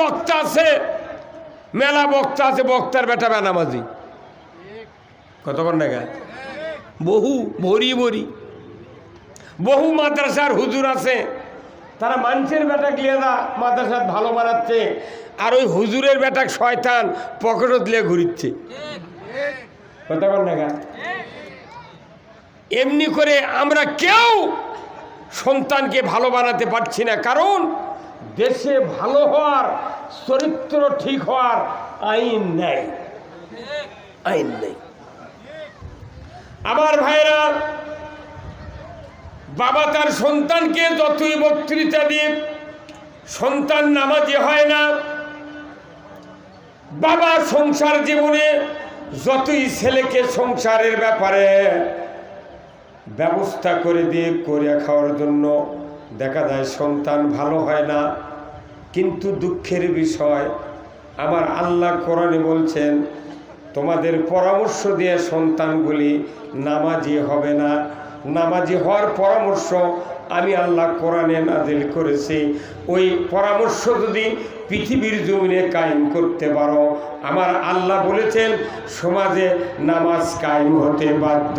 বক্তা আছে, মেলা বক্তা আছে, বক্তার বেটা বেনামাজি। কতক্ষণ না বহু, ভরি ভরি। বহু মাদ্রাসার হুজুর আছে, তারা মানুষের বেটা গিয়ে দা মাদ্রাসার ভালো বানাচ্ছে, আর ওই হুজুরের বেটা শয়তান পকেটত দিয়ে ঘুরিচ্ছে। কতক্ষণ না এমনি করে আমরা কেউ সন্তানকে ভালো বানাতে পারছি না, কারণ দেশে ভালো হওয়ার, চরিত্র ঠিক হওয়ার আইন নেই। আইন নেই। আমার ভাইরা, বাবা তার সন্তানকে যতই বক্তৃতা দিয়ে সন্তান নামাজি হয় না। বাবা সংসার জীবনে যতই ছেলেকে সংসারের ব্যাপারে ব্যবস্থা করে দিয়ে করে খাওয়ার জন্য দেখা যায় সন্তান ভালো হয় না। কিন্তু দুঃখের বিষয়, আমার আল্লাহ কোরআনে বলছেন, তোমাদের পরামর্শ দিয়ে সন্তানগুলি নামাজি হবে না। নামাজি হওয়ার পরামর্শ আমি আল্লাহ কোরআনে নাজিল করেছি। ওই পরামর্শ যদি পৃথিবীর জমিনে কায়েম করতে পারো, আমার আল্লাহ বলেছেন, সমাজে নামাজ কায়েম হতে বাধ্য।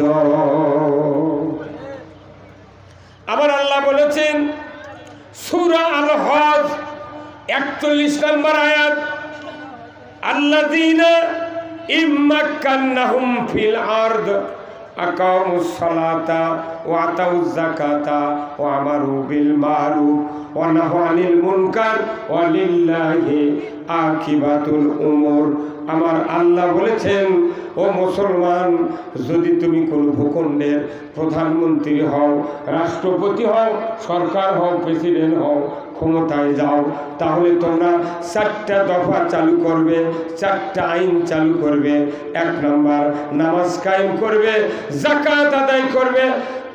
আমার আল্লাহ বলেছেন, সুরা আল হজ একচল্লিশ নম্বর আয়াত আল্লাযীনা ইম্মাক্কান্নাহুম ফিল আরদ আকামুস সালাতা আমারু বিল মারুফ আনিল আকিবাতুল উমুর আমার আল্লাহ বলেছেন, ও মুসলমান, যদি তুমি কোনো ভূখণ্ডের প্রধানমন্ত্রী হও, রাষ্ট্রপতি হও, সরকার হও, প্রেসিডেন্ট হও, ক্ষমতায় যাও, তাহলে তোমরা চারটা দফা চালু করবে, চারটা আইন চালু করবে, এক নম্বর নামাজ কায়েম করবে জাকাত আদায় করবে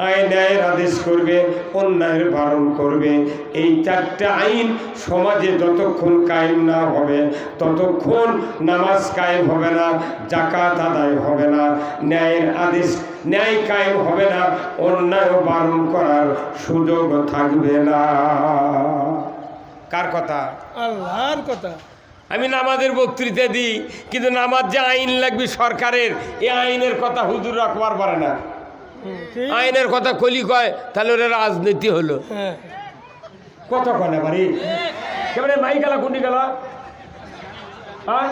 ন্যায়ের আদেশ করবে অন্যায়ের বারণ করবে। এই চারটা আইন সমাজে যতক্ষণ কায়েম না হবে ততক্ষণ নামাজ কায়েম হবে না জাকাত আদায় হবে না ন্যায়ের আদেশ ন্যায় কায়েম হবে না অন্যায় বারণ করার সুযোগ থাকবে না। কার কথা? আল্লাহর কথা। আমি নামাজের বক্তৃতা দিই কিন্তু নামাজ যে আইন লাগবে সরকারের এই আইনের কথা হুজুর রাখবার পারে না। আইনের কথা কলি কয় তাহলে ওরা রাজনীতি হলো। হ্যাঁ। কত কনে বাড়ি? কেমন মাই গেলা কুন্ডি গেলা? হ্যাঁ?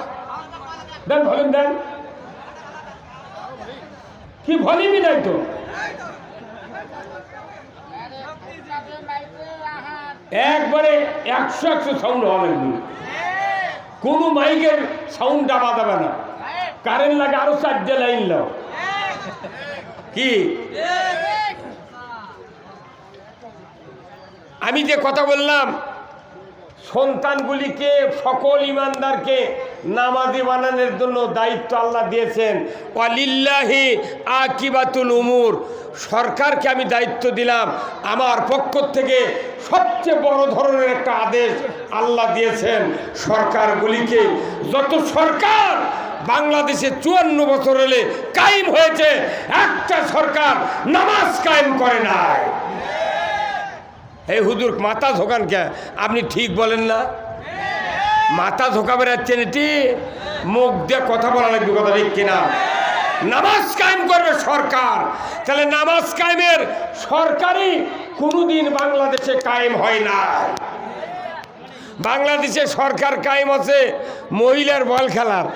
দেন ভলিউম দেন। কি ভলিউমই নাই তো? একবারে একশো একশো সাউন্ড লাগবে। কোনো মাইকের সাউন্ড দাবা দেবে না। কারেন্ট লাগে আরও চারটে লাইন লাও। কি? আমি যে কথা বললাম, সন্তানগুলিকে, সকল ইমানদারকে নামাজি বানানোর জন্য দায়িত্ব আল্লাহ দিয়েছেন। অলিল্লাহি আকিবাতুল উমুর। সরকারকে আমি দায়িত্ব দিলাম। আমার পক্ষ থেকে সবচেয়ে বড় ধরনের একটা আদেশ আল্লাহ দিয়েছেন সরকারগুলিকে। যত সরকার বাংলাদেশে চুয়ান্ন বছর হলে কায়েম হয়েছে, একটা সরকার নামাজ কায়েম করে নাই। এই হুজুর, মাথা ঝোকান কে? আপনি ঠিক বলেন না? মাথা ঝোঁকাবে যাচ্ছেন এটি? মুখ দিয়ে কথা বলা লাগবে কথা ঠিক কিনা? নামাজ কায়েম করবে সরকার। তাহলে নামাজ কায়েমের সরকারই কোনোদিন বাংলাদেশে কায়েম হয় না বাংলাদেশে সরকার কায়েম আছে মহিলার বল খেলার।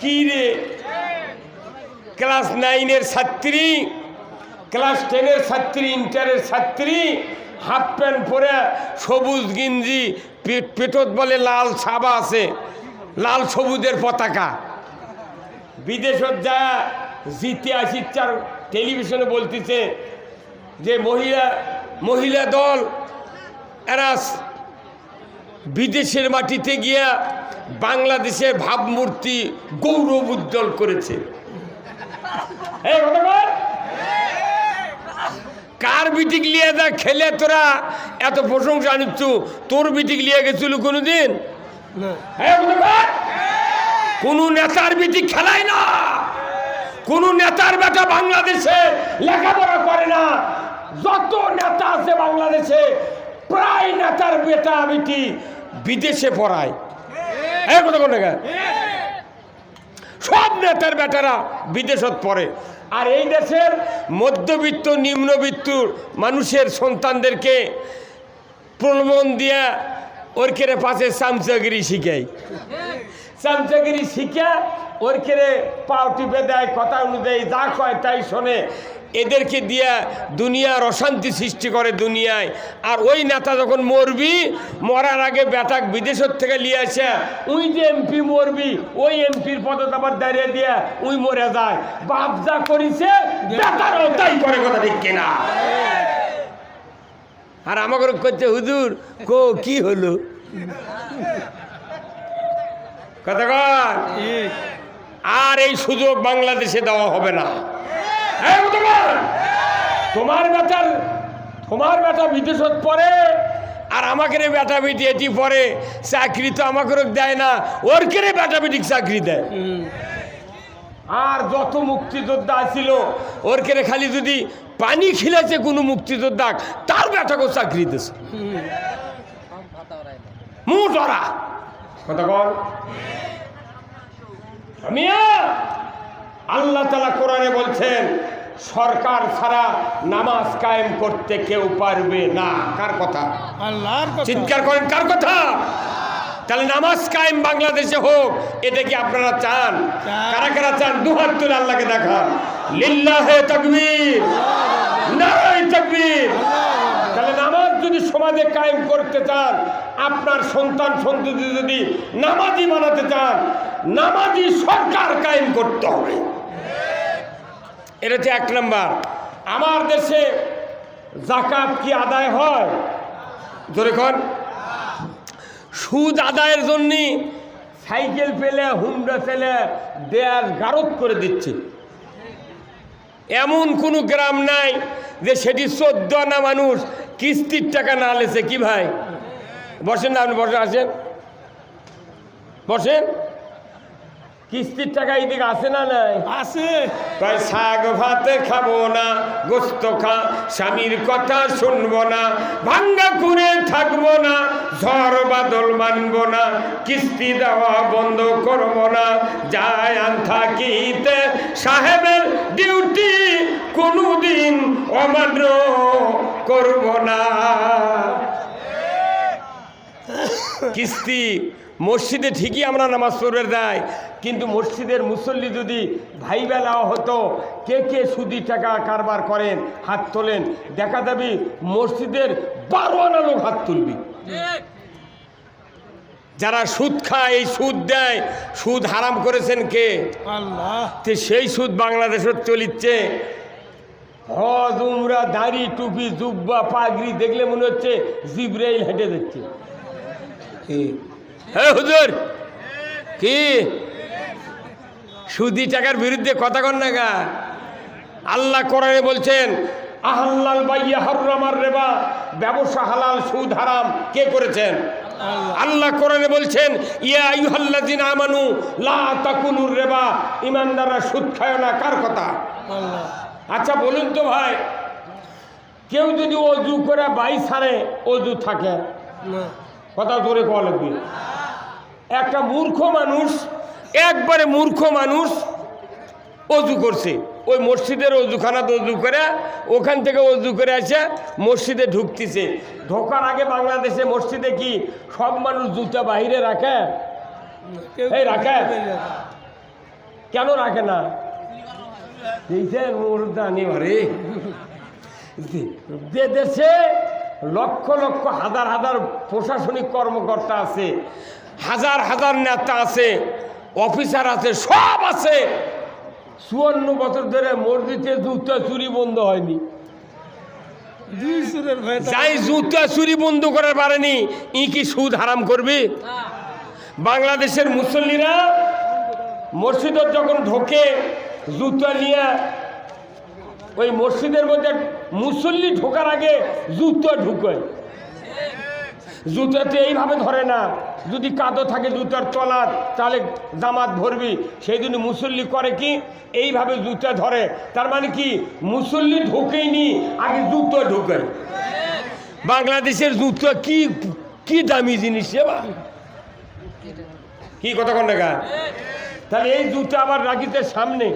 কি রে? ক্লাস নাইনের ছাত্রী, ক্লাস টেনের ছাত্রী, ইন্টারের ছাত্রী, হাফ প্যান্ট পরে সবুজ গিঞ্জি পেটত বলে লাল ছাবা আছে। লাল সবুজের পতাকা। বিদেশত যা জিতে আসিচ্ছার টেলিভিশনে বলতেছে যে, মহিলা মহিলা দল, এরা বিদেশের মাটিতে গিয়া বাংলাদেশের ভাবমূর্তি গৌরব উজ্জ্বল করেছে। কার। বিটিক লিয়ে যা খেলে তোরা? এত প্রশংসা নিচ্ছ তোর বিটিক লিয়ে গেছিল কোনোদিন? কোন নেতার বিটি খেলায় না। কোন নেতার বেটা বাংলাদেশে লেখাপড়া করে না। যত নেতা আছে বাংলাদেশে প্রায় নেতার বেটা বিটি বিদেশে পড়ায়। সব নেতার বেটারা বিদেশত পড়ে। আর এই দেশের মধ্যবিত্ত নিম্নবিত্তুর মানুষের সন্তানদেরকে প্রলোভন দিয়া ওর কেড়ে পাশে চামচাগিরি শিখাই। চামচাগিরি শিখা ওর কেড়ে পাও টিপে দেয় কথা অনুযায়ী যা কয় তাই শোনে। এদেরকে দিয়া দুনিয়ার অশান্তি সৃষ্টি করে দুনিয়ায়। আর ওই নেতা যখন মরবি মরার আগে বেটাক বিদেশের থেকে নিয়ে আসে উই যে এমপি মরবি ওই এমপির পদত আবার দাঁড়িয়ে দিয়া উই মরে যায়। বাপ যা করিছে বেটারও তাই করে কথা ঠিক কিনা। আর আমাকে করছে হুজুর কো কি হলো? কথা কর আর এই সুযোগ বাংলাদেশে দেওয়া হবে না। তোমার বেটার তোমার বেটা বিদেশত পড়ে আর আমাকে রে বেটা বেটি এটি পরে চাকরি তো আমাকে দেয় না, ওর কেড়ে বেটা বেটি চাকরি দেয়? আর যত মুক্তিযোদ্ধা ছিল ওর কেড়ে খালি যদি পানি খিলেছে কোনো মুক্তিযোদ্ধা, তার বেটাকেও চাকরি দিছে। মুখ ধরা। কথা মিয়া আল্লাহ তালা কোরআনে বলছেন সরকার ছাড়া নামাজ কায়েম করতে কেউ পারবে না। কার কথা? আল্লাহর কথা। চিৎকার করেন কার কথা? তাহলে নামাজ কায়েম বাংলাদেশে হোক এটা কি আপনারা চান? চান। কারা কারা চান? দুহাত তুলে আল্লাহকে দেখান। লিল্লাহে তাকবীর নারায় তাকবীর। তাহলে নামাজ যদি সমাজে কায়েম করতে চান আপনার সন্তান সন্ততি যদি নামাজি বানাতে চান নামাজি সরকার কায়েম করতে হবে। এটা হচ্ছে এক নম্বর। আমার দেশে জাকাত কি আদায় হয়? কন। সুদ আদায়ের জন্য সাইকেল পেলে হুন্ডা পেলে দেয়ার গারত করে দিচ্ছে। এমন কোনো গ্রাম নাই যে সেটি চোদ্দ না মানুষ কিস্তির টাকা না লেছে। কি ভাই? বসেন না আপনি বসে আসেন। বসেন। কিস্তির টাকা এইদিকে আসে না নাই? আছে তাই শাক ভাত খাব না গোস্ত খা স্বামীর কথা শুনব না ভাঙ্গা করে থাকব না ঝড় বাদল মানবো না কিস্তি দেওয়া বন্ধ করব না যায় আন থাকিতে সাহেবের ডিউটি কোনোদিন অমান্য করব না। কিস্তি মসজিদে ঠিকই আমরা নামাজ পড়বে দেয় কিন্তু মসজিদের মুসল্লি যদি ভাই বেলা হতো কে কে সুদি টাকা কারবার করেন হাত তোলেন দেখা যাবি মসজিদের বারো আনা লোক হাত তুলবি। যারা সুদ খায় এই সুদ দেয় সুদ হারাম করেছেন কে? আল্লাহ। তে সেই সুদ বাংলাদেশত চলিচ্ছে। হজ উমরা দাড়ি টুপি জুব্বা পাগড়ি দেখলে মনে হচ্ছে জিব্রাইল হেঁটে দিচ্ছে হ্যাঁ হুজুর! কি? সুদি টাকার বিরুদ্ধে কথা কন না গা। আল্লাহ কোরআনে বলছেন আহাল্লাল বাইয়া হারুরামার রেবা ব্যবসা হালাল সুদ হারাম কে করেছেন? আল্লাহ কোরআনে বলছেন ইয়া আইয়ুহাল্লাযিন আমানু লা তাকুলুর রেবা ইমানদাররা সুদ খায় না। কার কথা? আচ্ছা বলুন তো ভাই কেউ যদি অজু করে বাই সারে অজু থাকে? না। কথা জোরে লাগবে। একটা মূর্খ মানুষ একবারে মূর্খ মানুষ অজু করছে। ওই মসজিদের অজুখানাতে অজু করে ওখান থেকে অজু করে আসে মসজিদে ঢুকতেছে। ঢোকার আগে বাংলাদেশে মসজিদে কি সব মানুষ জুতা বাহিরে রাখে? এই রাখে? কেন রাখে না? যে দেশে লক্ষ লক্ষ হাজার হাজার প্রশাসনিক কর্মকর্তা আছে হাজার হাজার নেতা আছে অফিসার আছে, সব আছে। চুয়ান্ন বছর ধরে মসজিদে জুতা চুরি বন্ধ হয়নি। যাই জুতা চুরি বন্ধ করার পারেনি ই কি সুদ হারাম করবে? বাংলাদেশের মুসল্লিরা মসজিদত যখন ঢোকে, জুতা নিয়ে ওই মসজিদের মধ্যে মুসল্লি ঢোকার আগে জুতো ঢুকোয়। জুতাতে এইভাবে ধরে না। যদি কাদো থাকে জুতার তলার তাহলে জামাত ভরবি। সেই জন্য মুসল্লি করে কি? এইভাবে জুতা ধরে। তার মানে কি? মুসল্লি ঢোকেইনি, আগে জুতো ঢুকে বাংলাদেশের জুতো কি কি দামি জিনিস রে বা কি কতক্ষণ টাকা তাহলে এই জুতা আবার রাখিতে সামনে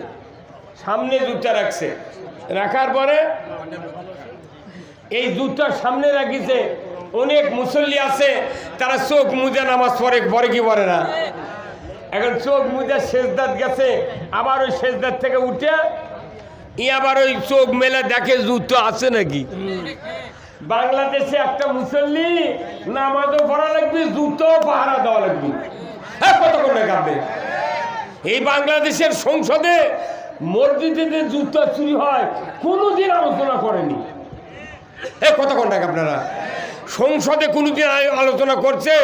সামনে জুতা রাখছে। রাখার পরে এই জুতার সামনে রাখিছে অনেক মুসল্লি আছে, তারা চোখ মুজে নামাজ পড়ে পরে কি পড়ে না? এখন চোখ মুজে শেষদাত গেছে, আবার ওই শেষদাত থেকে উঠে, ই আবার ওই চোখ মেলে দেখে জুতো আছে নাকি? বাংলাদেশে একটা মুসল্লি নামাজও পড়া লাগবে জুতো পাহারা দেওয়া লাগবে। হ্যাঁ কতক্ষণ কাঁদবে? এই বাংলাদেশের সংসদে মসজিদে যে জুতো চুরি হয়, কোনোদিন আলোচনা করেনি। এ কতক্ষণ টাকা আপনারা? সংসদে কোনোদিন দিন আলোচনা করছে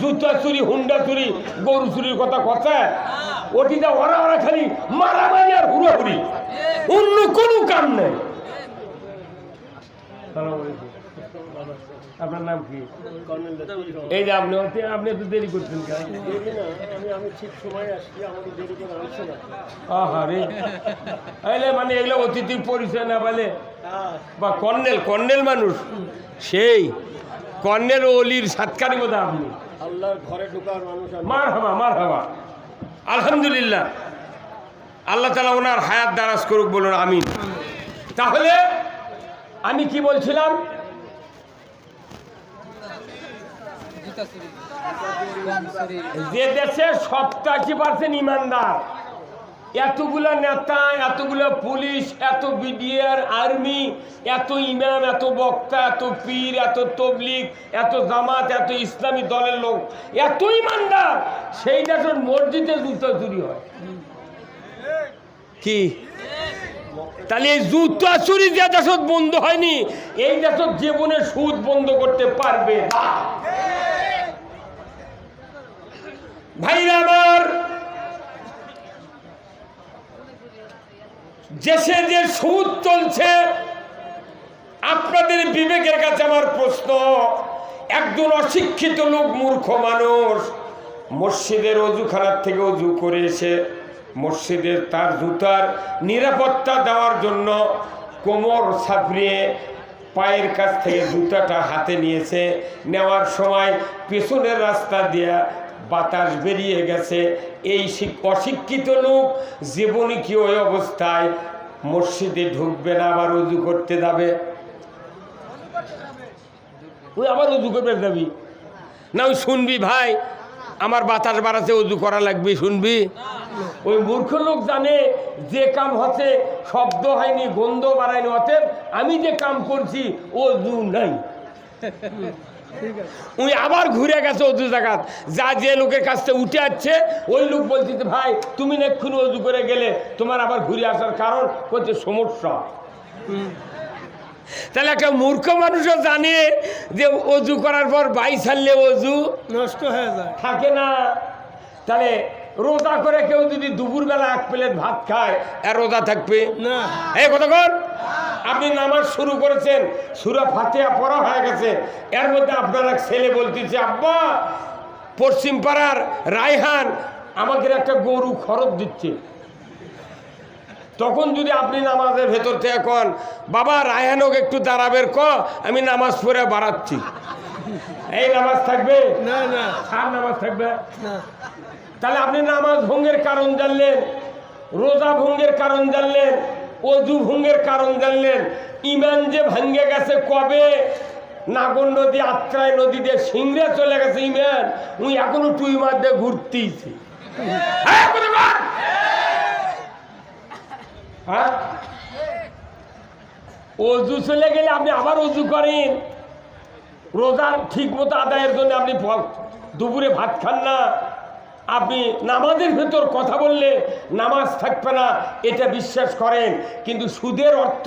জুতা চুরি হুন্ডা চুরি গরু চুরির কথা কথা ওটিতে ওরা ওরা খালি মারামারি আর হুড়াহুড়ি। অন্য কোনো কাম নেই। আপনার নাম কি? এই যে আপনি আপনি একটু দেরি করছেন আইলে মানে এগুলো অতিথির পরিচয় না বলে বা কর্নেল কর্নেল মানুষ? সেই কর্নেল অলির সাতকারি বোধ আপনি। আল্লাহর ঘরে ঢোকার মানুষ মার হাবা মার হাবা আলহামদুলিল্লাহ। আল্লাহ তালা ওনার হায়াত দারাজ করুক বলুন আমিন। তাহলে আমি কি বলছিলাম? যে দেশে সপ্তাশি পার্সেন্ট ইমানদার। এতগুলো নেতা, এতগুলো পুলিশ, এত বিডিআর, আর্মি, এত ইমাম, এত বক্তা, এত পীর, এত তবলিগ, এত জামাত, এত ইসলামী দলের লোক। এত ইমানদার! সেই দেশের মসজিদে জুতো চুরি হয়। কি? তাহলে এই জুতা চুরি যে দেশত বন্ধ হয়নি, এই দেশত জীবনে সুদ বন্ধ করতে পারবে না। ভাইরা আমার, দেশে যে সুদ চলছে, আপনাদের বিবেকের কাছে আমার প্রশ্ন, একজন অশিক্ষিত লোক, মূর্খ মানুষ, মসজিদের অজুখানার থেকে অজু করে এসে মসজিদের তার জুতার নিরাপত্তা দেওয়ার জন্য কোমর সাপড়িয়ে পায়ের কাছ থেকে জুতাটা হাতে নিয়েছে। নেওয়ার সময় পেছনের রাস্তা দিয়ে বাতাস বেরিয়ে গেছে। এই অশিক্ষিত লোক জীবনী কি ওই অবস্থায় মসজিদে ঢুকবে না, আবার উজু করতে যাবে? ওই আবার উজু করবে যাবি? না, ওই শুনবি ভাই, আমার বাতাস বাড়াতে উজু করা লাগবে, শুনবি? ওই মূর্খ লোক জানে যে কাম হতে শব্দ হয়নি, গন্ধ বাড়ায়নি, অতএব আমি যে কাম করছি অজু নাই। উনি আবার ঘুরে গেছে অজু জায়গাত যা যে লোকের কাছ থেকে উঠে আসছে ওই লোক বলছে ভাই তুমি এক্ষুনি অজু করে গেলে তোমার আবার ঘুরে আসার কারণ হচ্ছে সমস্যা। তাহলে একটা মূর্খ মানুষও জানে যে অজু করার পর বাই ছাড়লে অজু নষ্ট হয়ে যায়। থাকে না। তাহলে রোজা করে কেউ যদি দুপুরবেলা এক প্লেট ভাত খায় আর রোজা থাকবে? না। এই কতক্ষণ আপনি নামাজ শুরু করেছেন সুরা ফাতেহা পড়া হয়ে গেছে। এর মধ্যে আপনার এক ছেলে বলতেছে আব্বা পশ্চিম পাড়ার রায়হান আমাদের একটা গরু খরচ দিচ্ছে। তখন যদি আপনি নামাজের ভেতর থেকে কন বাবা রায়হান রায়হানক একটু দাঁড়াবের ক আমি নামাজ পড়ে বাড়াচ্ছি। এই নামাজ থাকবে? না না। আর নামাজ থাকবে? তাহলে আপনি নামাজ ভঙ্গের কারণ জানলেন রোজা ভঙ্গের কারণ জানলেন অজু ভঙ্গের কারণ জানলেন, ইমান যে ভাঙ্গে গেছে কবে? নাগর নদী আত্রায় নদীতে সিংড়ে চলে গেছে ইমান। উই এখনও টুই মাধ্যমে ঘুরতেইছে। হ্যাঁ? হ্যাঁ? অজু চলে গেলে আপনি আবার অজু করেন। রোজার ঠিক মতো আদায়ের জন্য আপনি দুপুরে ভাত খান না। আপনি নামাজের ভেতর কথা বললে নামাজ থাকবে না, এটা বিশ্বাস করেন। কিন্তু সুদের অর্থ,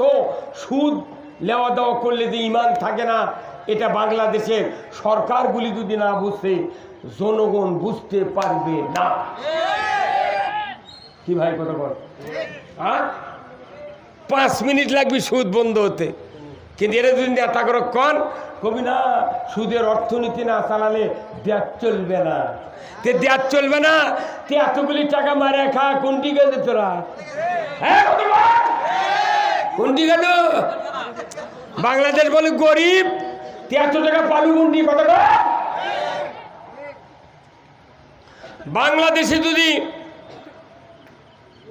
সুদ লেওয়া দেওয়া করলে যে ইমান থাকে না, এটা বাংলাদেশের সরকারগুলি যদি না বুঝতে জনগণ বুঝতে পারবে না। কি ভাই কথা বল? হ্যাঁ? পাঁচ মিনিট লাগবে সুদ বন্ধ হতে। কিন্তু এটা যদি নেতা করে, কন? কবি না, সুদের অর্থনীতি না চালালে দেয়ার চলবে না। তে দেয়ার চলবে না, তে এতগুলি টাকা মারে খা, কোনটি গেল তোরা? হ্যাঁ, কোনটি গেল? বাংলাদেশ বলে গরিব, তে এত টাকা পালু কোনটি? কত বাংলাদেশে যদি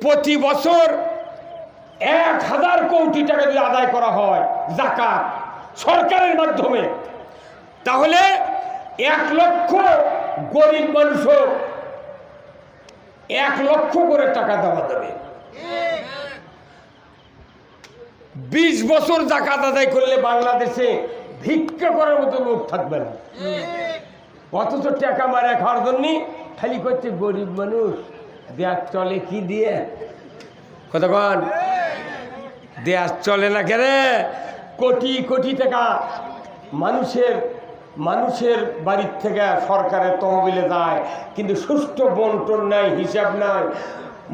প্রতি বছর এক হাজার কোটি টাকা যদি আদায় করা হয়, জাকাত সরকারের মাধ্যমে, তাহলে এক লক্ষ গরিব মানুষ এক লক্ষ করে টাকা দেওয়া যাবে। বিশ বছর জাকাত আদায় করলে বাংলাদেশে ভিক্ষা করার মতো লোক থাকবে না। অথচ টাকা মারা খাওয়ার জন্য খালি করছে গরিব মানুষ। দেয়ার চলে কি দিয়ে? কতক্ষণ দেয়ার চলে না কেন কোটি কোটি টাকা মানুষের মানুষের বাড়ির থেকে সরকারের তহবিলে যায়। কিন্তু সুষ্ঠু বন্টন নাই, হিসাব নাই।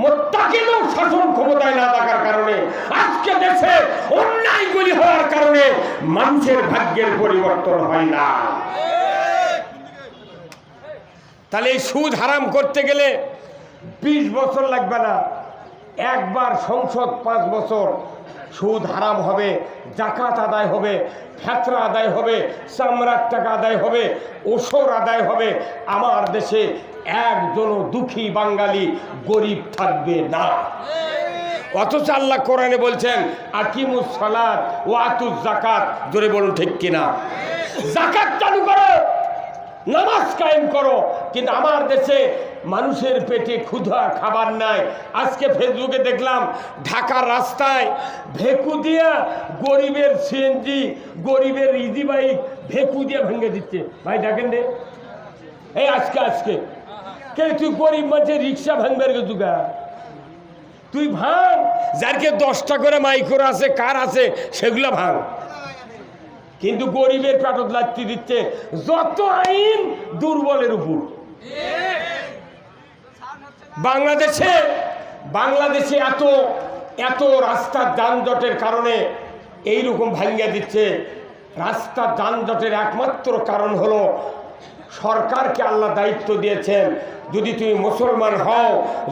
মোত্তাকিদও শাসন ক্ষমতায় না থাকার কারণে, আজকে দেশে অন্যায়গুলি হওয়ার কারণে মানুষের ভাগ্যের পরিবর্তন হয় না। তাহলে এই সুদ হারাম করতে গেলে বিশ বছর লাগবে না। একবার সংসদ পাঁচ বছর সুদ হারাম হবে জাকাত আদায় হবে, ফেতরা আদায় হবে, চামড়ার টাকা আদায় হবে ওসর আদায় হবে। আমার দেশে একজনও দুঃখী বাঙালি গরিব থাকবে না। অথচ আল্লাহ কোরআনে বলছেন, আকিমুস সালাত ও আতুস জাকাত জোরে বলুন ঠিক কিনা? জাকাত চালু করো, নামাজ কায়েম করো। কিন্তু আমার দেশে মানুষের পেটে ক্ষুধা খাবার নাই। আজকে ফেসবুকে দেখলাম, ঢাকার রাস্তায় ভেকু দিয়া গরিবের সিএনজি গরিবের ইজি বাইক ভেকু দিয়ে ভেঙে দিচ্ছে। ভাই দেখেন রে। এই আজকে আজকে। কে তুই গরিব মানুষের রিক্সা ভাঙবে তুগা তুই ভাঙ। যারকে দশটা করে মাইক্রো আছে, কার আছে, সেগুলো ভাঙ। কিন্তু গরিবের পেটত লাচ্ছি দিচ্ছে। যত আইন দুর্বলের উপর। বাংলাদেশে বাংলাদেশে এত এত রাস্তার যানজটের কারণে এইরকম ভাঙ্গিয়া দিচ্ছে। রাস্তার যানজটের একমাত্র কারণ হলো সরকারকে আল্লাহ দায়িত্ব দিয়েছেন। যদি তুমি মুসলমান হও,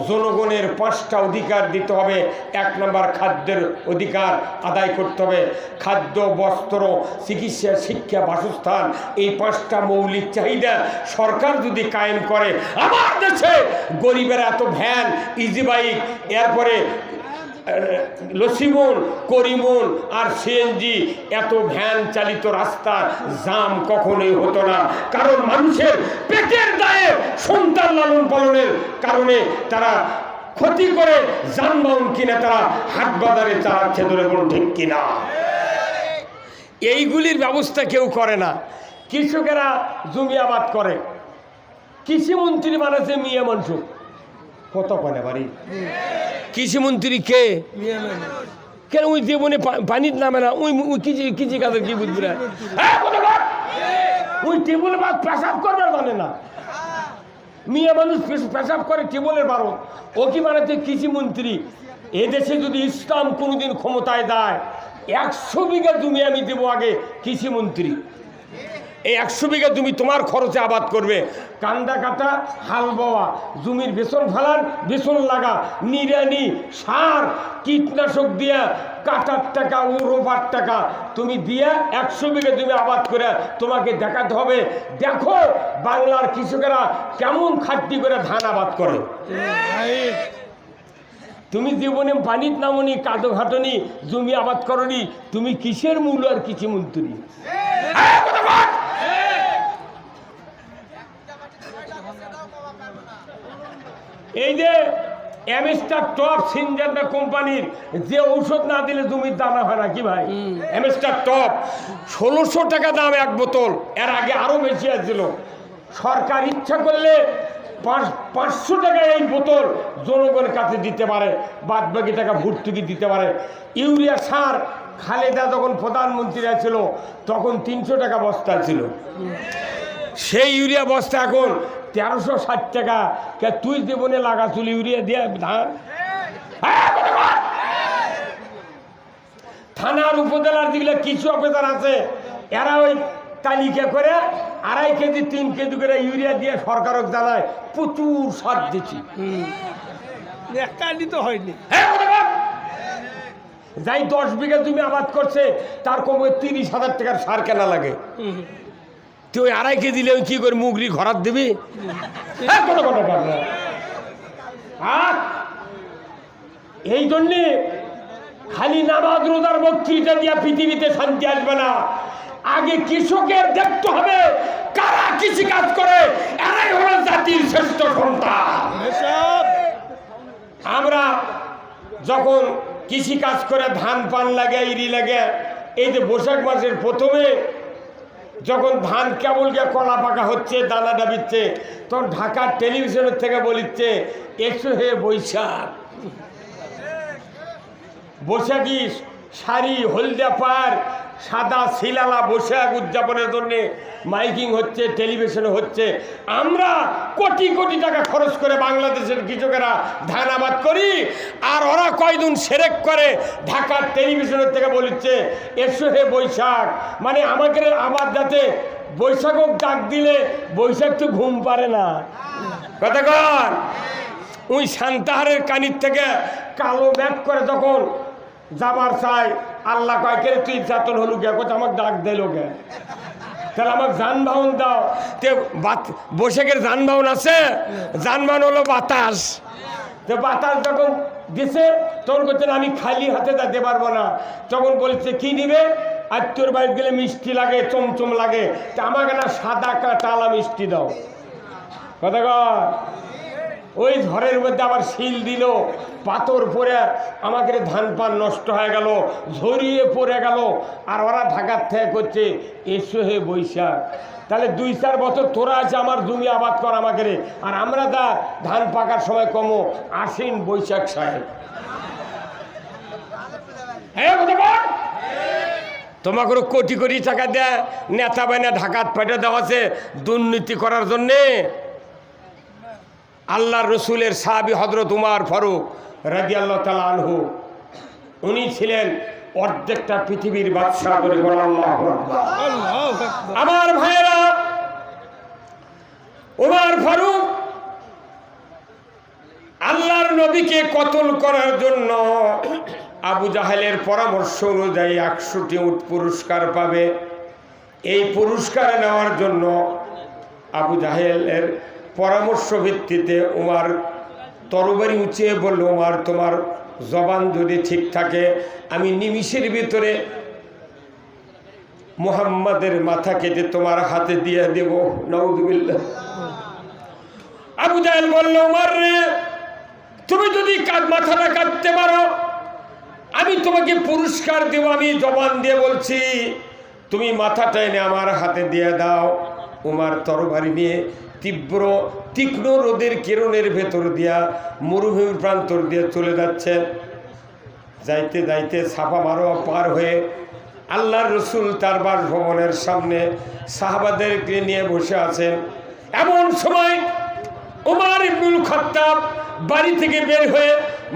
জনগণের পাঁচটা অধিকার দিতে হবে। এক নম্বর খাদ্যের অধিকার আদায় করতে হবে। খাদ্য, বস্ত্র, চিকিৎসা, শিক্ষা, বাসস্থান, এই পাঁচটা মৌলিক চাহিদা সরকার যদি কায়েম করে, আমার দেশে গরিবের এত ভ্যান ইজি বাইক এরপরে লসিমন, করিমন আর সিএনজি, এত ভ্যান চালিত রাস্তা জাম কখনোই হতো না। কারণ মানুষের পেটের দায়ে সন্তান লালন পালনের কারণে তারা ক্ষতি করে যানবাহন কিনে তারা হাট বাজারে চালাচ্ছে ধরে বলুন, ঠিক কিনা? এইগুলির ব্যবস্থা কেউ করে না। কৃষকেরা জমি আবাদ করে। কৃষিমন্ত্রী বানাচ্ছে মিয়া মানুষ কত কনে বাড়ি? কৃষিমন্ত্রী কে? কেন ওই জীবনে পানির নামে না, ওই কিচি কিচি কাদের কি বুঝবি না ওই টেবুলে বা পেশাব করবার জানে না। মিয়া মানুষ পেশ- পেশাব করে টেবলের বারো। ও কি বানাচ্ছে কৃষিমন্ত্রী? এদেশে যদি ইসলাম কোনোদিন ক্ষমতায় দেয় একশো বিঘা জমি আমি দেবো আগে কৃষিমন্ত্রী। এই একশো বিঘা জমি তোমার খরচে আবাদ করবে। কান্দা কাটা হাল বাওয়া জমির বেসন ফালান বেসন লাগা নিরানি সার কীটনাশক দিয়া কাটার টাকা ও রোবার টাকা তুমি দিয়া একশো বিঘা জমি আবাদ করে তোমাকে দেখাতে হবে। দেখো বাংলার কৃষকেরা কেমন খাটনি করে ধান আবাদ করে। তুমি জীবনে পানির নামনি কাদো ঘাটনি জমি আবাদ করনি তুমি কিসের মূল আর কৃষিমন্ত্রী হ্যাঁ, এই যে এমএসটার টপ সিনজেন্ডা কোম্পানির যে ঔষধ না দিলে জমির দানা হয় না কি ভাই? এমএসটার টপ ষোলোশো টাকা দাম এক বোতল এর আগে আরও বেশি আসছিল। সরকার ইচ্ছা করলে পাঁচ পাঁচশো টাকা এই বোতল জনগণের কাছে দিতে পারে বাদ বাকি টাকা ভর্তুকি দিতে পারে। ইউরিয়া সার খালেদা যখন প্রধানমন্ত্রী ছিল তখন তিনশো টাকা বস্তা ছিল। সেই ইউরিয়া বস্তা এখন তেরোশো ষাট টাকা কে তুই জীবনে লাগাচ্ছিল ইউরিয়া দিয়ে ধান হ্যাঁ, থানার উপজেলার যেগুলো কিছু অফিসার আছে এরা ওই তালিকা করে আড়াই কেজি তিন কেজি করে ইউরিয়া দিয়ে সরকারক জানায় প্রচুর সার দিচ্ছি। তো হয়নি। হ্যাঁ, যাই দশ বিঘা জমি আবাদ করছে তার কমে তিরিশ হাজার টাকার সার কেনা লাগে। তুই আড়াই কেজি দিলে কি করে মুগরি ঘরাত দিবি? হ্যাঁ, এই জন্যে খালি নামাজ রোজার বক্তৃতা দিয়া পৃথিবীতে শান্তি আসবে না। আগে কৃষকের দেখতে হবে কারা কৃষি কাজ করে। এরাই হলো জাতির শ্রেষ্ঠ সন্তান। আমরা যখন কৃষি কাজ করে ধান পান লাগে ইরি লাগে এই যে বৈশাখ মাসের প্রথমে যখন ধান কেবল গিয়ে কলা পাকা হচ্ছে, দানা দাবিচ্ছে, তখন ঢাকার টেলিভিশনের থেকে বলিচ্ছে, এসো হে বৈশাখ। বৈশাখী শাড়ি হলদিয়া পার সাদা শিলালা বৈশাখ উদযাপনের জন্যে মাইকিং হচ্ছে, টেলিভিশনে হচ্ছে। আমরা কোটি কোটি টাকা খরচ করে বাংলাদেশের কৃষকেরা ধান আবাদ করি, আর ওরা কয়দিন সেরেক করে ঢাকার টেলিভিশনের থেকে বলিচ্ছে, এসো হে বৈশাখ। মানে আমাদের আবাদ যাতে বৈশাখক ডাক দিলে বৈশাখ তো ঘুম পারে না। কথা কর ওই সান্তাহারের কানির থেকে কালো ব্যাগ করে তখন যাবার চাই আল্লাহ কয় কে তুই যাতন হলু গে? কোথাও আমাকে ডাক দিল গে। তাহলে আমাকে যানবাহন দাও। তে বাত বৈশাখের যানবাহন আছে। যানবাহন হলো বাতাস। তো বাতাস যখন দিছে, তখন করছেন আমি খালি হাতে যেতে পারব না। তখন বলছে, কি নিবে আত্মীয়র বাড়ি গেলে মিষ্টি লাগে, চমচম লাগে। তা, আমাকে না সাদা কাটালা মিষ্টি দাও। কথা কর ওই ঝড়ের মধ্যে আবার শিল দিল, পাথর পরে আমাকে ধান পান নষ্ট হয়ে গেল, ঝরিয়ে পড়ে গেল। আর ওরা ঢাকার থেকে করছে, এসো হে বৈশাখ। তাহলে দুই চার বছর তোরা আছে, আমার জমি আবাদ কর আমাকে। আর আমরা দা ধান পাকার সময় কমো, আসেন বৈশাখ সাহেব। হ্যাঁ তোমাকে কোটি কোটি টাকা দেয়, নেতা বাইনা ঢাকাত পেটে দেওয়া আছে, দুর্নীতি করার জন্যে। আল্লাহ রসুলের সাহাবি হজরত উমার ফারুক রাজি আল্লাহ তালা আনহু উনি ছিলেন অর্ধেকটা পৃথিবীর বাদশাহ আকবার। আমার ভাইয়েরা উমার ফারুক আল্লাহর নবীকে কতল করার জন্য আবু জাহেলের পরামর্শ অনুযায়ী একশোটি উট পুরস্কার পাবে এই পুরস্কার নেওয়ার জন্য আবু জাহেলের পরামর্শ ভিত্তিতে উমার তরবারি উঁচিয়ে বলল, উমার, তোমার জবান যদি ঠিক থাকে, আমি নিমিষের ভিতরে মোহাম্মদের মাথা কেটে তোমার হাতে দিয়ে দেব। নউজুবিল্লাহ। আবু জাহেল বলল, উমার রে, তুমি যদি মাথাটা কাটতে পারো, আমি তোমাকে পুরস্কার দেব, আমি জবান দিয়ে বলছি, তুমি মাথাটা এনে আমার হাতে দিয়ে দাও। উমার তরবারি নিয়ে তীব্র, তীক্ষ্ণ রোদের কিরণের ভেতর দিয়া মরুভূমির প্রান্তর দিয়ে চলে যাচ্ছে। যাইতে যাইতে ছাপা মারোয়া পার হয়ে আল্লাহর রসুল তার বাসভবনের সামনে সাহাবাদেরকে নিয়ে বসে আছেন এমন সময় উমার ইবনুল খত্তাব বাড়ি থেকে বের হয়ে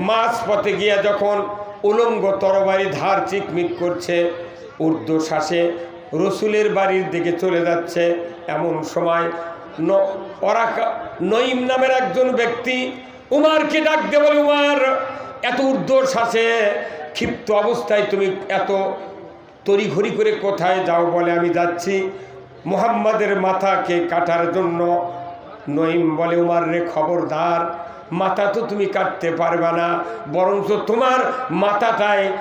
মাছ পথে গিয়া যখন উলঙ্গ তরবারি ধার চিকমিক করছে ঊর্ধ্ব শ্বাসে রসুলের বাড়ির দিকে চলে যাচ্ছে। এমন সময় ন অরাকা নঈম নামের একজন ব্যক্তি উমারকে ডাক দে বলে উমার এত ঊর্ধ্ব শ্বাসে ক্ষিপ্ত অবস্থায় তুমি এত তড়িঘড়ি করে কোথায় যাও বলে আমি যাচ্ছি? মোহাম্মদের মাথাকে কাটার জন্য নঈম বলে উমার রে খবরদার মাথা তো তুমি কাটতে পারবে না বরঞ্চ তোমার মাথাটায়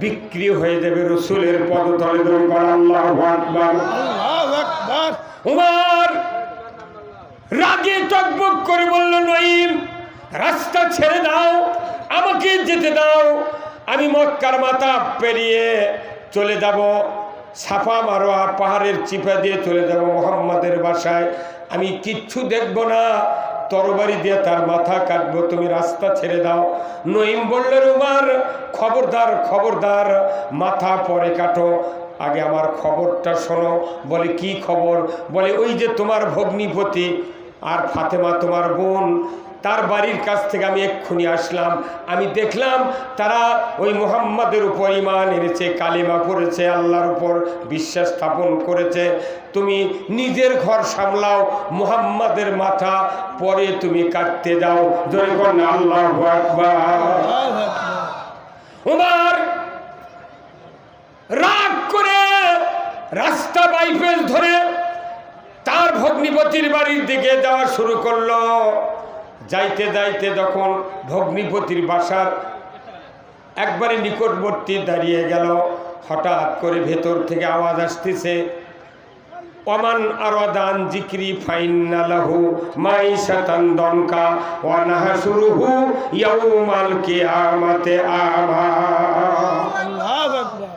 বিক্রি হয়ে যাবে রসুলের পদতলে। উমার রাগে টকবক করে বলল, নঈম, রাস্তা ছেড়ে দাও, আমাকে যেতে দাও। আমি মক্কার মাথা পেরিয়ে চলে যাব সাফা মারোয়া পাহাড়ের চিপা দিয়ে চলে যাব মোহাম্মদের বাসায়। আমি কিচ্ছু দেখব না, তরবারি দিয়ে তার মাথা কাটবো, তুমি রাস্তা ছেড়ে দাও। নঈম বললেন উমার খবরদার খবরদার, মাথা পরে কাটো। আগে আমার খবরটা শোনো। বলে, কি খবর? বলে, ওই যে তোমার ভগ্নিপতি আর ফাতেমা তোমার বোন, তার বাড়ির কাছ থেকে আমি এক্ষুনি আসলাম। আমি দেখলাম তারা ওই মোহাম্মদের উপর ইমান এনেছে, কালিমা পড়েছে, আল্লাহর উপর বিশ্বাস স্থাপন করেছে। তুমি নিজের ঘর সামলাও, মোহাম্মদের মাথা পরে তুমি কাটতে যাও। করেন আল্লাহ রাগ করে রাস্তা বাইপেস ধরে আর ভগ্নিপতির বাড়ির দিকে যাওয়া শুরু করল। যাইতে যাইতে যখন ভগ্নিপতির বাসার একবারে নিকটবর্তী দাঁড়িয়ে গেল হঠাৎ করে ভেতর থেকে আওয়াজ আসতেছে ওমান আরদান জিক্রি ফাইন্নালাহু মাইশাতান দনকা ওয়া নাহশুরুহু ইয়াউমাল কিয়ামাতে আমা আল্লাহু আকবার।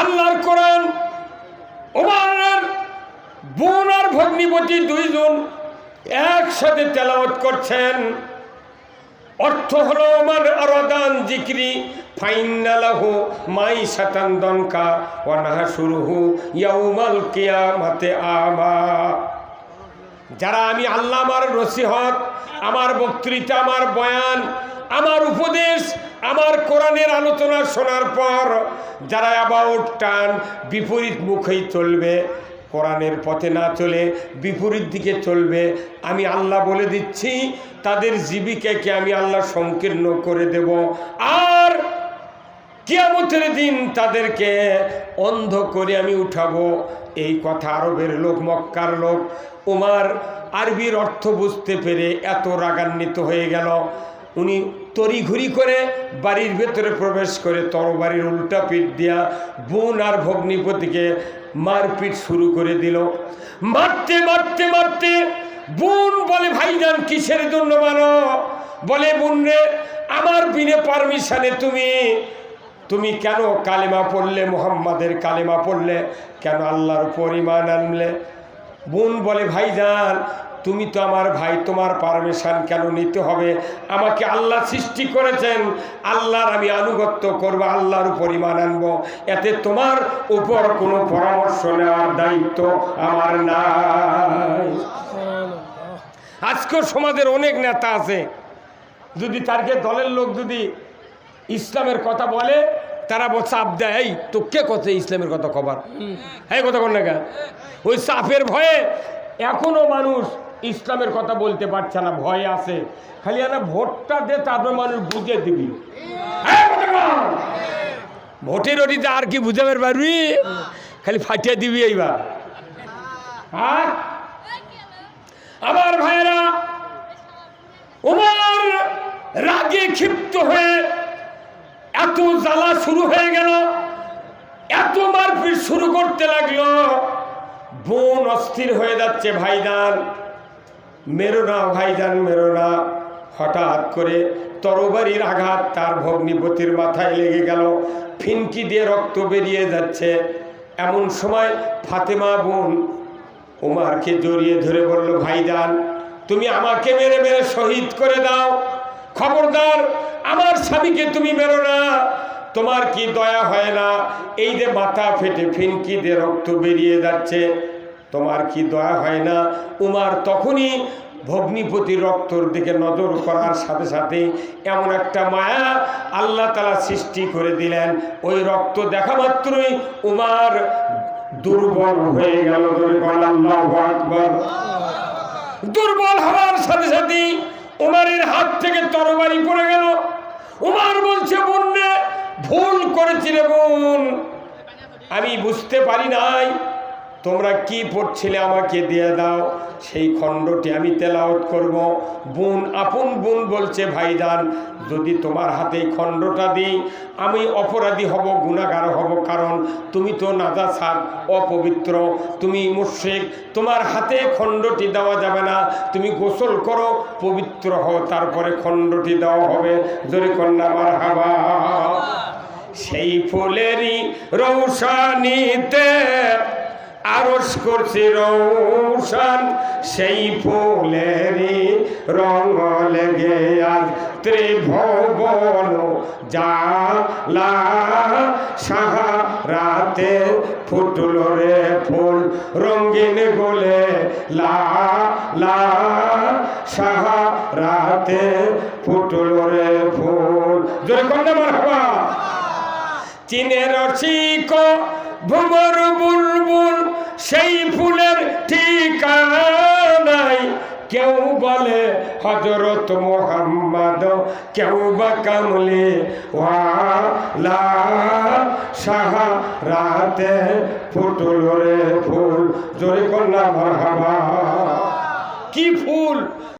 আল্লাহর কোরআন বোন আর ভগ্নিপতি দুইজন একসাথে তেলাওয়াত করছেন। অর্থ হলো আমার আরদান জিক্রি ফাইনালাহু মাই সাতান দনকা ওয়ানাহা শুরুহু ইয়াউমাল কিয়ামাতে আমা যারা আমি আল্লাহ আমার নসিহত, আমার বক্তৃতা, আমার বয়ান, আমার উপদেশ, আমার কোরআনের আলোচনা শোনার পর যারা অ্যাবাউট টান বিপরীত মুখেই চলবে কোরআনের পথে না চলে বিপরীত দিকে চলবে। আমি আল্লাহ বলে দিচ্ছি, তাদের জীবিকাকে আমি আল্লাহ সংকীর্ণ করে দেব। আর কিয়ামতের দিন তাদেরকে অন্ধ করে আমি উঠাবো। এই কথা আরবের লোক, মক্কার লোক, উমার আরবির অর্থ বুঝতে পেরে এত রাগান্বিত হয়ে গেল। উনি তড়িঘড়ি করে বাড়ির ভেতরে প্রবেশ করে তরবারির উল্টা পিঠ দিয়া বোন আর ভগ্নিপতিকে মারপিট শুরু করে দিল। মারতে মারতে মারতে বোন বলে ভাইজান কিসের জন্য মানো? বলে, বোন রে, আমার বিনে পারমিশনে তুমি তুমি কেন কালেমা পড়লে, মোহাম্মদের কালেমা পড়লে? কেন আল্লাহর পরিমাণ আনলে? বোন বলে ভাইজান তুমি তো আমার ভাই তোমার পারমিশন কেন নিতে হবে? আমাকে আল্লাহ সৃষ্টি করেছেন। আল্লাহর আমি আনুগত্য করব আল্লাহর পরিমাণ আনব। এতে তোমার উপর কোনো পরামর্শ নেওয়ার দায়িত্ব আমার নাই। আজকেও সমাজের অনেক নেতা আছে। যদি তারকে দলের লোক যদি ইসলামের কথা বলে তারা চাপ দেয় এই তো কে কথা ইসলামের কথা কবার? এই কথা কর না ওই চাপের ভয়ে এখনও মানুষ ইসলামের কথা বলতে পারছে না, ভয় আছে। খালি না ভোটটা দে তারপর মানুষ বুঝে দিবি। ভোটের ওটিতে আর কি বুঝাবে পারবি? খালি ফাটিয়ে দিবি এইবার। হ্যাঁ আমার ভাইয়েরা, উমর রাগে ক্ষিপ্ত হয়ে এত জ্বালা শুরু হয়ে গেল, এত মারপিট শুরু করতে লাগল। বোন অস্থির হয়ে যাচ্ছে ভাইজান। মেরো না ভাইজান মেরো না। হঠাৎ করে তরবারির আঘাত, তার ভগ্নিপতির মাথায় লেগে গেল। ফিনকি দিয়ে রক্ত বেরিয়ে যাচ্ছে। এমন সময় ফাতেমা বোন উমারকে জড়িয়ে ধরে বলল ভাইজান তুমি আমাকে মেরে মেরে শহীদ করে দাও। খবরদার, আমার স্বামীকে তুমি মেরো না। তোমার কি দয়া হয় না? এই যে মাথা ফেটে ফিনকি দিয়ে রক্ত বেরিয়ে যাচ্ছে। তোমার কি দয়া হয় না? উমার তখনই ভগ্নিপতির রক্তর দিকে নজর করার সাথে সাথে এমন একটা মায়া আল্লাহ তালা সৃষ্টি করে দিলেন। ওই রক্ত দেখা মাত্রই উমার দুর্বল হয়ে গেল দুর্বল হওয়ার সাথে সাথে উমারের হাত থেকে তরবারি পড়ে গেল। উমার বলছে, বোনে ভুল করেছি রে বোন। আমি বুঝতে পারি নাই তোমরা কি পড়ছিলে আমাকে দিয়ে দাও। সেই খণ্ডটি আমি তেলাওত করব। বোন, আপন বোন বলছে, ভাইজান, যদি তোমার হাতে খণ্ডটা দিই, আমি অপরাধী হব, গুণাগার হব, কারণ তুমি তো নাজা সার অপবিত্র, তুমি মুর্শেক তোমার হাতে খণ্ডটি দেওয়া যাবে না। তুমি গোসল করো, পবিত্র হও, তারপরে খণ্ডটি দেওয়া হবে। জোরে কন্যা আমার হাবা সেই ফুলেরই রৌশানিতে আরস করছে রৌশান সেই ফুলেরই রঙ লেগে আজ ত্রিভুবন জালা সাহারাতে ফুটল রে ফুল রঙিন গোলে লা লা সাহারাতে ফুটল রে ফুল। জোরে কন্যা চীনের রসিক ভুমর বুলবুল সেই ফুলের ঠিকানাই কেউ বলে হজরত মোহাম্মদ, কেউ বা কামলে, ওয়ালা সাহারাতে ফুটল রে ফুল। জোরে কন্যা কি ফুল?